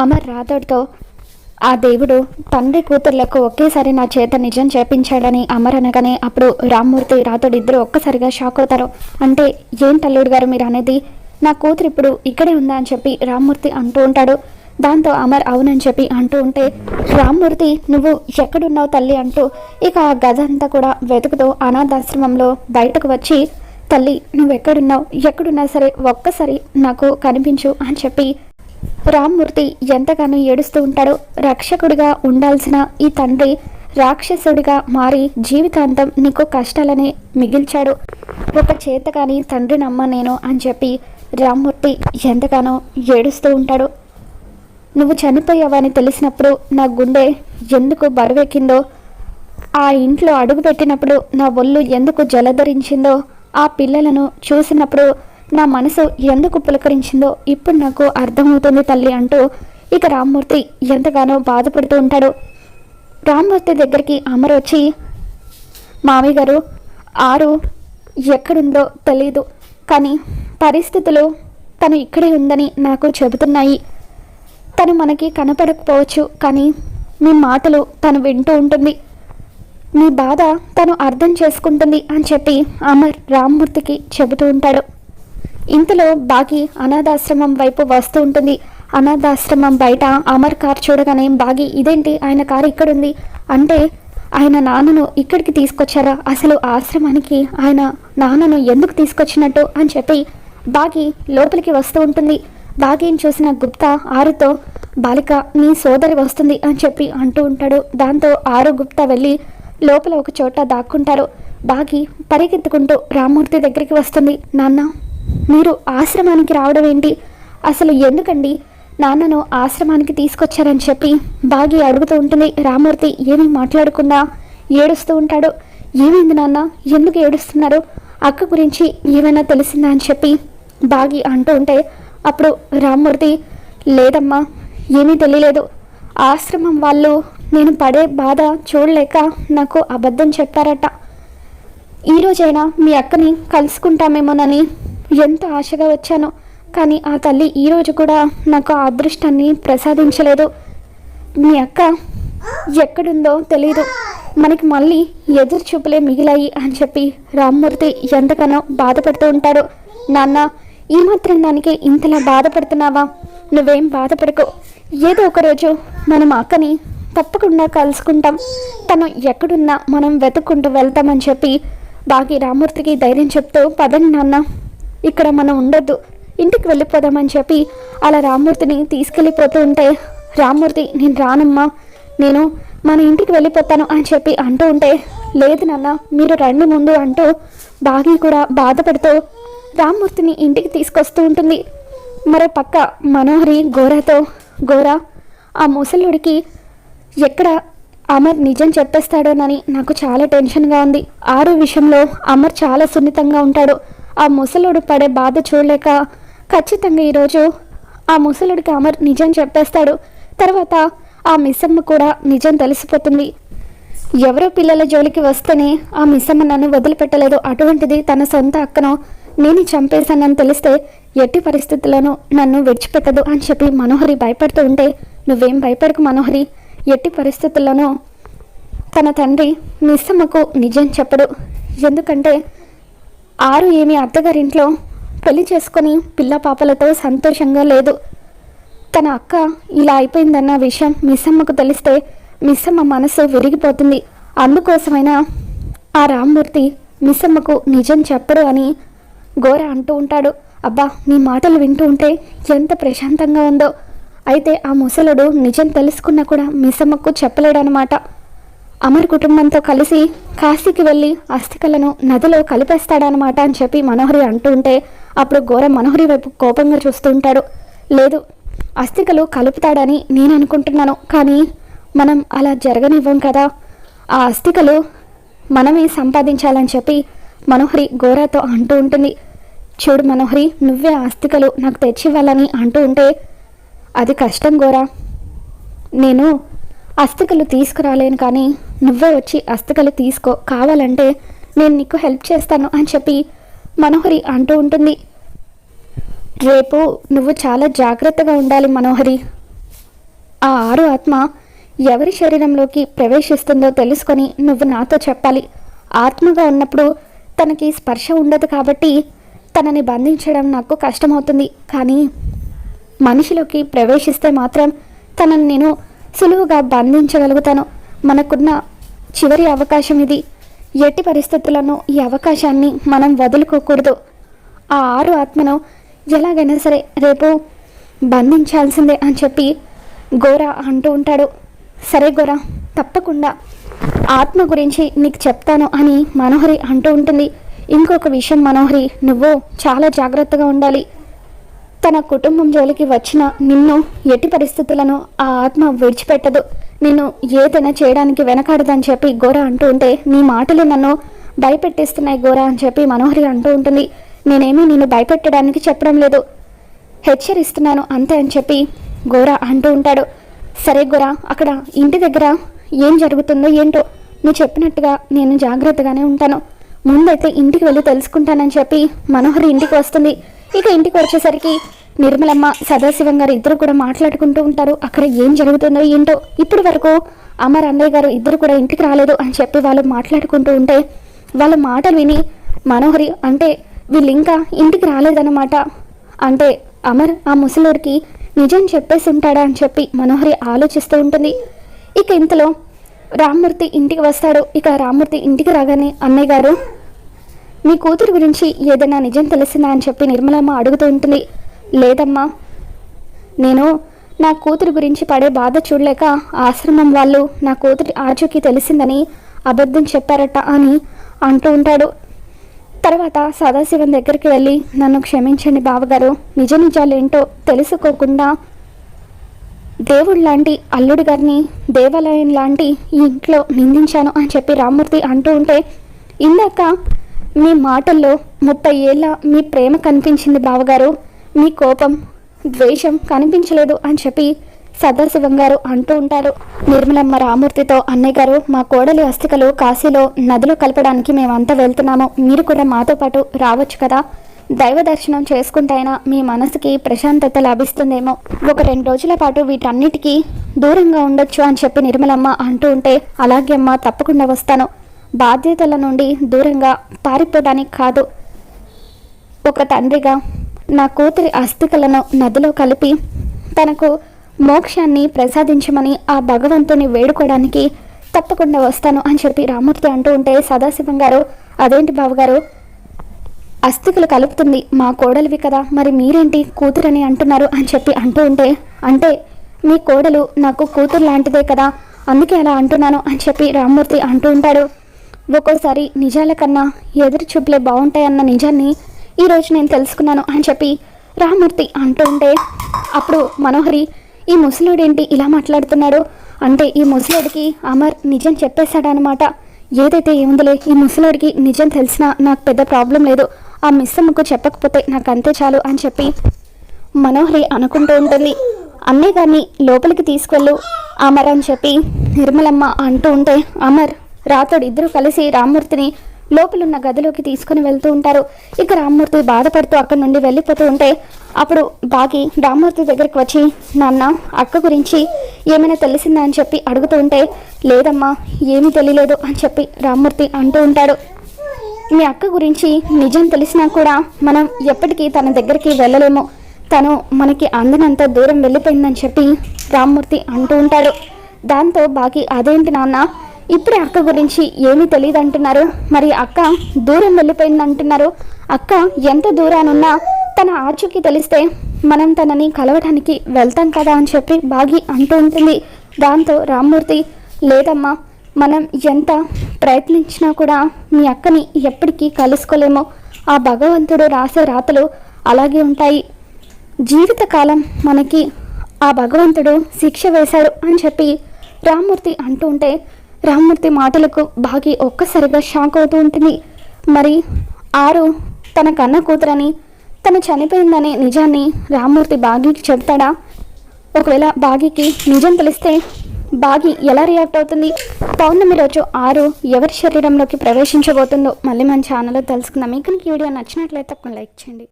అమర్ రాథోడ్తో ఆ దేవుడు తండ్రి కూతుర్లకు ఒకేసారి నా చేత నిజం చేపించాడని అమర్ అనగానే అప్పుడు రామ్మూర్తి రాథోడ్ ఇద్దరు ఒక్కసారిగా షాక్ అవుతారు. అంటే ఏం తల్లుడు గారు మీరు అనేది? నా కూతురు ఇప్పుడు ఇక్కడే ఉందా? అని చెప్పి రామ్మూర్తి అంటూ ఉంటాడు. దాంతో అమర్ అవునని చెప్పి అంటూ ఉంటే రామ్మూర్తి నువ్వు ఎక్కడున్నావు తల్లి? అంటూ ఇక ఆ గద అంతా కూడా వెతుకుతూ అనాథాశ్రమంలో బయటకు వచ్చి తల్లి నువ్వు ఎక్కడున్నావు? ఎక్కడున్నా సరే ఒక్కసారి నాకు కనిపించు అని చెప్పి రామ్మూర్తి ఎంతగానో ఏడుస్తూ ఉంటాడు. రక్షకుడిగా ఉండాల్సిన ఈ తండ్రి రాక్షసుడిగా మారి జీవితాంతం నీకు కష్టాలని మిగిల్చాడు. ఒక చేత కానీ తండ్రి నమ్మ నేను అని చెప్పి రామ్మూర్తి ఎంతగానో ఏడుస్తూ ఉంటాడు. నువ్వు చనిపోయావని తెలిసినప్పుడు నా గుండె ఎందుకు బరువెక్కిందో ఆ ఇంట్లో అడుగుపెట్టినప్పుడు నా ఒళ్ళు ఎందుకు జలధరించిందో ఆ పిల్లలను చూసినప్పుడు నా మనసు ఎందుకు పులకరించిందో ఇప్పుడు నాకు అర్థమవుతుంది తల్లి అంటూ ఇక రామ్మూర్తి ఎంతగానో బాధపడుతూ ఉంటాడు. రామ్మూర్తి దగ్గరికి అమర వచ్చి మామయ్య గారు ఆరు ఎక్కడుందో తెలీదు కానీ పరిస్థితులు తను ఇక్కడే ఉందని నాకు చెబుతున్నాయి. తను మనకి కనపడకపోవచ్చు కానీ మీ మాటలు తను వింటూ ఉంటుంది. మీ బాధ తను అర్థం చేసుకుంటుంది అని చెప్పి అమర్ రామ్మూర్తికి చెబుతూ ఉంటాడు. ఇంతలో బాగి అనాథాశ్రమం వైపు వస్తూ ఉంటుంది. అనాథాశ్రమం బయట అమర్ కార్ చూడగానే బాగి ఇదేంటి? ఆయన కారు ఇక్కడుంది. అంటే ఆయన నాన్నను ఇక్కడికి తీసుకొచ్చారా? అసలు ఆశ్రమానికి ఆయన నాన్నను ఎందుకు తీసుకొచ్చినట్టు? అని చెప్పి బాగి లోపలికి వస్తూ ఉంటుంది. బాగిని చూసిన గుప్తా ఆరుతో బాలిక నీ సోదరి వస్తుంది అని చెప్పి అంటూ ఉంటాడు. దాంతో ఆరు గుప్తా వెళ్ళి లోపల ఒక చోట దాక్కుంటారు. బాగి పరిగెత్తుకుంటూ రామ్మూర్తి దగ్గరికి వస్తుంది. నాన్న మీరు ఆశ్రమానికి రావడం ఏంటి? అసలు ఎందుకండి నాన్నను ఆశ్రమానికి తీసుకొచ్చారని చెప్పి బాగి అడుగుతూ ఉంటుంది. రామూర్తి ఏమీ మాట్లాడకుండా ఏడుస్తూ ఉంటాడు. ఏమైంది నాన్న? ఎందుకు ఏడుస్తున్నారు? అక్క గురించి ఏమైనా తెలిసిందా అని చెప్పి బాగి అంటూ ఉంటే అప్పుడు రామ్మూర్తి లేదమ్మా ఏమీ తెలియలేదు. ఆశ్రమం వాళ్ళు నేను పడే బాధ చూడలేక నాకు అబద్ధం చెప్పారట. ఈ రోజైనా మీ అక్కని కలుసుకుంటామేమోనని ఎంత ఆశగా వచ్చాను. కానీ ఆ తల్లి ఈరోజు కూడా నాకు ఆ అదృష్టాన్ని ప్రసాదించలేదు. మీ అక్క ఎక్కడుందో తెలియదు మనకి మళ్ళీ ఎదురు చూపులే మిగిలాయి అని చెప్పి రామ్మూర్తి ఎంతగానో బాధపడుతూ ఉంటాడు. నాన్న ఈ మాత్రం దానికి ఇంతలా బాధపడుతున్నావా? నువ్వేం బాధపడకు. ఏదో ఒక రోజు మనం అక్కని తప్పకుండా కలుసుకుంటాం. తను ఎక్కడున్నా మనం వెతుక్కుంటూ వెళ్తామని చెప్పి బాగి రామ్మూర్తికి ధైర్యం చెప్తూ పదండి నాన్న ఇక్కడ మనం ఉండొద్దు. ఇంటికి వెళ్ళిపోదామని చెప్పి అలా రామ్మూర్తిని తీసుకెళ్ళిపోతూ ఉంటే రామ్మూర్తి నేను రానమ్మా. నేను మన ఇంటికి వెళ్ళిపోతాను అని చెప్పి అంటూ ఉంటే లేదు నాన్న మీరు రండి ముందు అంటూ బాగి కూడా బాధపడుతూ రామ్మూర్తిని ఇంటికి తీసుకొస్తూ ఉంటుంది. మరో పక్క మనోహరి గోరాతో గోరా ఆ ముసలుడికి ఎక్కడ అమర్ నిజం చెప్పేస్తాడోనని నాకు చాలా టెన్షన్గా ఉంది. ఆరు విషయంలో అమర్ చాలా సున్నితంగా ఉంటాడు. ఆ ముసలుడు పడే బాధ చూడలేక ఖచ్చితంగా ఈరోజు ఆ ముసలుడికి అమర్ నిజం చెప్పేస్తాడు. తర్వాత ఆ మిస్సమ్మ కూడా నిజం తెలిసిపోతుంది. ఎవరో పిల్లల జోలికి వస్తేనే ఆ మిస్సమ్మ నన్ను వదిలిపెట్టలేదు. అటువంటిది తన సొంత అక్కను నేను చంపేశానని తెలిస్తే ఎట్టి పరిస్థితుల్లోనూ నన్ను విడిచిపెట్టదు అని చెప్పి మనోహరి భయపడుతూ ఉంటే నువ్వేం భయపడకు మనోహరి. ఎట్టి పరిస్థితుల్లోనూ తన తండ్రి మిస్సమ్మకు నిజం చెప్పడు. ఎందుకంటే ఆరు ఏమి అత్తగారింట్లో పెళ్ళి చేసుకొని పిల్ల పాపలతో సంతోషంగా లేదు. తన అక్క ఇలా అయిపోయిందన్న విషయం మిస్సమ్మకు తెలిస్తే మిస్సమ్మ మనసు విరిగిపోతుంది. అందుకోసమైనా ఆ రామ్మూర్తి మిస్సమ్మకు నిజం చెప్పడు అని గోర అంటూ ఉంటాడు. అబ్బా నీ మాటలు వింటూ ఉంటే ఎంత ప్రశాంతంగా ఉందో. అయితే ఆ ముసలుడు నిజం తెలుసుకున్నా కూడా మిస్సమ్మకు చెప్పలేడనమాట అమర్ కుటుంబంతో కలిసి కాశీకి వెళ్ళి అస్థికలను నదిలో కలిపేస్తాడనమాట అని చెప్పి మనోహరి అంటూ ఉంటే అప్పుడు ఘోర మనోహరి వైపు కోపంగా చూస్తూ ఉంటాడు లేదు అస్థికలు కలుపుతాడని నేను అనుకుంటున్నాను కానీ మనం అలా జరగనివ్వం కదా. ఆ అస్థికలు మనమే సంపాదించాలని చెప్పి మనోహరి ఘోరతో అంటూ ఉంటుంది. చూడు మనోహరి నువ్వే ఆస్తికలు నాకు తెచ్చివ్వాలని అంటూ ఉంటే అది కష్టం గోరా నేను అస్థికలు తీసుకురాలేను కానీ నువ్వే వచ్చి అస్తికలు తీసుకో. కావాలంటే నేను నీకు హెల్ప్ చేస్తాను అని చెప్పి మనోహరి అంటూ ఉంటుంది. రేపు నువ్వు చాలా జాగ్రత్తగా ఉండాలి మనోహరి. ఆ ఆరు ఆత్మ ఎవరి శరీరంలోకి ప్రవేశిస్తుందో తెలుసుకొని నువ్వు నాతో చెప్పాలి. ఆత్మగా ఉన్నప్పుడు తనకి స్పర్శ ఉండదు కాబట్టి తనని బంధించడం నాకు కష్టమవుతుంది. కానీ మనిషిలోకి ప్రవేశిస్తే మాత్రం తనని నేను సులువుగా బంధించగలుగుతాను. మనకున్న చివరి అవకాశం ఇది. ఎట్టి పరిస్థితులను ఈ అవకాశాన్ని మనం వదులుకోకూడదు. ఆ ఆరు ఆత్మను ఎలాగైనా సరే రేపు బంధించాల్సిందే అని చెప్పి గోరా అంటూ ఉంటాడు. సరే గోరా తప్పకుండా ఆత్మ గురించి నీకు చెప్తాను అని మనోహరి అంటూ ఉంటుంది. ఇంకొక విషయం మనోహరి నువ్వు చాలా జాగ్రత్తగా ఉండాలి. తన కుటుంబం జోలికి వచ్చిన నిన్ను ఎట్టి పరిస్థితులను ఆ ఆత్మ విడిచిపెట్టదు. నిన్ను ఏదైనా చేయడానికి వెనకాడదని చెప్పి గోర అంటూ ఉంటే నీ మాటలు నన్ను భయపెట్టిస్తున్నాయి గోర అని చెప్పి మనోహరి అంటూ ఉంటుంది. నేనేమీ నిన్ను భయపెట్టడానికి చెప్పడం లేదు. హెచ్చరిస్తున్నాను అంతే అని చెప్పి గోర అంటూ ఉంటాడు. సరే గోర అక్కడ ఇంటి దగ్గర ఏం జరుగుతుందో ఏంటో నువ్వు చెప్పినట్టుగా నేను జాగ్రత్తగానే ఉంటాను. ముందైతే ఇంటికి వెళ్ళి తెలుసుకుంటానని చెప్పి మనోహరి ఇంటికి వస్తుంది. ఇక ఇంటికి వచ్చేసరికి నిర్మలమ్మ సదాశివం గారు ఇద్దరు కూడా మాట్లాడుకుంటూ ఉంటారు. అక్కడ ఏం జరుగుతుందో ఏంటో ఇప్పటి వరకు అమర్ అన్నయ్య గారు ఇద్దరు కూడా ఇంటికి రాలేదు అని చెప్పి వాళ్ళు మాట్లాడుకుంటూ ఉంటే వాళ్ళ మాటలు విని మనోహరి అంటే వీళ్ళు ఇంకా ఇంటికి రాలేదన్నమాట. అంటే అమర్ ఆ ముసలుడికి నిజం చెప్పేసి ఉంటాడా అని చెప్పి మనోహరి ఆలోచిస్తూ ఉంటుంది. ఇక ఇంతలో రామ్మూర్తి ఇంటికి వస్తాడు. ఇక రామ్మూర్తి ఇంటికి రాగానే అన్నయ్య గారు మీ కూతురు గురించి ఏదైనా నిజం తెలిసిందా అని చెప్పి నిర్మలమ్మ అడుగుతూ ఉంటుంది. లేదమ్మా. నేను నా కూతురు గురించి పడే బాధ చూడలేక ఆశ్రమం వాళ్ళు నా కూతురి ఆచూకీ తెలిసిందని అబద్ధం చెప్పారట అని అంటూ ఉంటాడు. తర్వాత సదాశివం దగ్గరికి వెళ్ళి నన్ను క్షమించండి బావగారు. నిజ నిజాలు ఏంటో తెలుసుకోకుండా దేవుడు లాంటి అల్లుడి గారిని దేవాలయం లాంటి ఈ ఇంట్లో నిందించాను అని చెప్పి రామ్మూర్తి అంటూ ఉంటే ఇందాక మీ మాటల్లో ముప్పై ఏళ్ళ మీ ప్రేమ కనిపించింది బావగారు. మీ కోపం ద్వేషం కనిపించలేదు అని చెప్పి సదాశివం గారు అంటూ ఉంటారు. నిర్మలమ్మ రామూర్తితో అన్నయ్య గారు మా కోడలి అస్థికలు కాశీలో నదిలో కలపడానికి మేమంతా వెళ్తున్నాము. మీరు కూడా మాతో పాటు రావచ్చు కదా? దైవ దర్శనం చేసుకుంటైనా మీ మనసుకి ప్రశాంతత లభిస్తుందేమో. ఒక రెండు రోజుల పాటు వీటన్నిటికీ దూరంగా ఉండొచ్చు అని చెప్పి నిర్మలమ్మ అంటూ ఉంటే అలాగే అమ్మ తప్పకుండా వస్తాను. బాధ్యతల నుండి దూరంగా పారిపోవడానికి కాదు. ఒక తండ్రిగా నా కూతురి అస్థికలను నదిలో కలిపి తనకు మోక్షాన్ని ప్రసాదించమని ఆ భగవంతుని వేడుకోవడానికి తప్పకుండా వస్తాను అని చెప్పి రామూర్తి అంటూ ఉంటే సదాశివం గారు అదేంటి బావగారు? అస్థికలు కలుపుతుంది మా కోడలివి కదా మరి మీరేంటి కూతురని అంటున్నారు? అని చెప్పి అంటూ ఉంటే అంటే మీ కోడలు నాకు కూతురు లాంటిదే కదా అందుకే అలా అంటున్నాను అని చెప్పి రామ్మూర్తి అంటూ ఉంటాడు. ఒక్కోసారి నిజాల కన్నా ఎదురు చూపులే బాగుంటాయన్న నిజాన్ని ఈరోజు నేను తెలుసుకున్నాను అని చెప్పి రామూర్తి అంటూ ఉంటే అప్పుడు మనోహరి ఈ ముసలోడేంటి ఇలా మాట్లాడుతున్నాడు? అంటే ఈ ముసలోడికి అమర్ నిజం చెప్పేశాడనమాట ఏదైతే ఏముందిలే ఈ ముసలోడికి నిజం తెలిసినా నాకు పెద్ద ప్రాబ్లం లేదు. ఆ మిస్సమ్మకు చెప్పకపోతే నాకు అంతే చాలు అని చెప్పి మనోహరి అనుకుంటూ ఉంటుంది. అన్నే గారిని లోపలికి తీసుకెళ్ళు అమర్ అని చెప్పి నిర్మలమ్మ అంటూ ఉంటే అమర్ రాతోడు ఇద్దరు కలిసి రామ్మూర్తిని లోపలున్న గదిలోకి తీసుకుని వెళ్తూ ఉంటారు. ఇక రామ్మూర్తి బాధపడుతూ అక్కడి నుండి వెళ్ళిపోతూ ఉంటే అప్పుడు బాగి రామ్మూర్తి దగ్గరికి వచ్చి నాన్న అక్క గురించి ఏమైనా తెలిసిందా? అని చెప్పి అడుగుతూ ఉంటే లేదమ్మా ఏమీ తెలియలేదు అని చెప్పి రామ్మూర్తి అంటూ ఉంటాడు. మీ అక్క గురించి నిజం తెలిసినా కూడా మనం ఎప్పటికీ తన దగ్గరికి వెళ్ళలేము. తను మనకి అందనంత దూరం వెళ్ళిపోయిందని చెప్పి రామ్మూర్తి అంటూ ఉంటాడు. దాంతో బాకి అదేంటి నాన్న ఇప్పుడే అక్క గురించి ఏమీ తెలియదు అంటున్నారు మరి అక్క దూరం వెళ్ళిపోయింది అంటున్నారు అక్క ఎంత దూరానున్నా తన ఆచూకి తెలిస్తే మనం తనని కలవడానికి వెళ్తాం కదా అని చెప్పి బాగి అంటూ ఉంటుంది. దాంతో రామ్మూర్తి లేదమ్మా మనం ఎంత ప్రయత్నించినా కూడా మీ అక్కని ఎప్పటికీ కలుసుకోలేమో. ఆ భగవంతుడు రాసే రాతలు అలాగే ఉంటాయి. జీవితకాలం మనకి ఆ భగవంతుడు శిక్ష వేశాడు అని చెప్పి రామ్మూర్తి అంటూ ఉంటే రామ్మూర్తి మాటలకు బాగి ఒక్కసారిగా షాక్ అవుతూ ఉంటుంది. మరి ఆరు తన కన్న కూతురని తను చనిపోయిందనే నిజాన్ని రామ్మూర్తి బాగీకి చెప్తాడా ఒకవేళ బాగీకి నిజం తెలిస్తే బాగి ఎలా రియాక్ట్ అవుతుంది? పౌర్ణమి రోజు ఆరు ఎవరి శరీరంలోకి ప్రవేశించబోతుందో మళ్ళీ మన ఛానల్లో తెలుసుకుందాం. మీకు ఈ వీడియో నచ్చినట్లయితే ఒక లైక్ చేయండి.